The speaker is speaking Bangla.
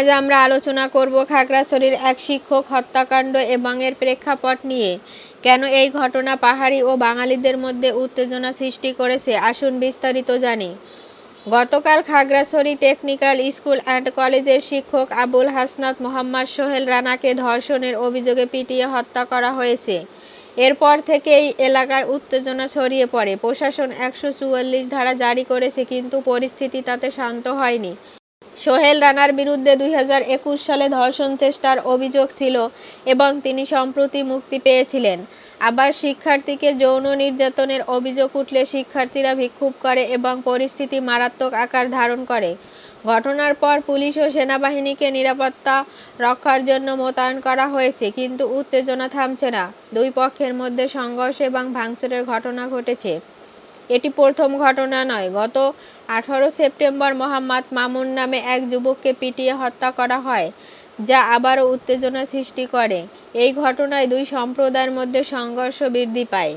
আজ আমরা আলোচনা করব খাগড়াছড়ির এক শিক্ষক হত্যাকাণ্ড এবং এর প্রেক্ষাপট নিয়ে। কেন এই ঘটনা পাহাড়ি ও বাঙালিদের মধ্যে উত্তেজনা সৃষ্টি করেছে, আসুন বিস্তারিত জানি। গতকাল খাগড়াছড়ি টেকনিক্যাল স্কুল অ্যান্ড কলেজের শিক্ষক আবুল হাসনাত মোহাম্মদ সোহেল রানাকে ধর্ষণের অভিযোগে পিটিয়ে হত্যা করা হয়েছে। এরপর থেকেই এলাকায় উত্তেজনা ছড়িয়ে পড়ে। প্রশাসন একশো চুয়াল্লিশ ধারা জারি করেছে, কিন্তু পরিস্থিতি তাতে শান্ত হয়নি। সোহেল রানার বিরুদ্ধে দুই সালে ধর্ষণ চেষ্টার অভিযোগ ছিল এবং তিনি সম্প্রতি মুক্তি পেয়েছিলেন। আবার শিক্ষার্থীকে যৌন নির্যাতনের অভিযোগ উঠলে শিক্ষার্থীরা বিক্ষোভ করে এবং পরিস্থিতি মারাত্মক আকার ধারণ করে। ঘটনার পর পুলিশ ও সেনাবাহিনীকে নিরাপত্তা রক্ষার জন্য মোতায়েন করা হয়েছে, কিন্তু উত্তেজনা থামছে না। দুই পক্ষের মধ্যে সংঘর্ষ এবং ভাঙচুরের ঘটনা ঘটেছে। এটি প্রথম ঘটনা নয়। গত আঠারো সেপ্টেম্বর মোহাম্মদ মামুন নামে এক যুবককে পিটিয়ে হত্যা করা হয়, যা আবারও উত্তেজনা সৃষ্টি করে। এই ঘটনায় দুই সম্প্রদায়ের মধ্যে সংঘর্ষ বৃদ্ধি পায়।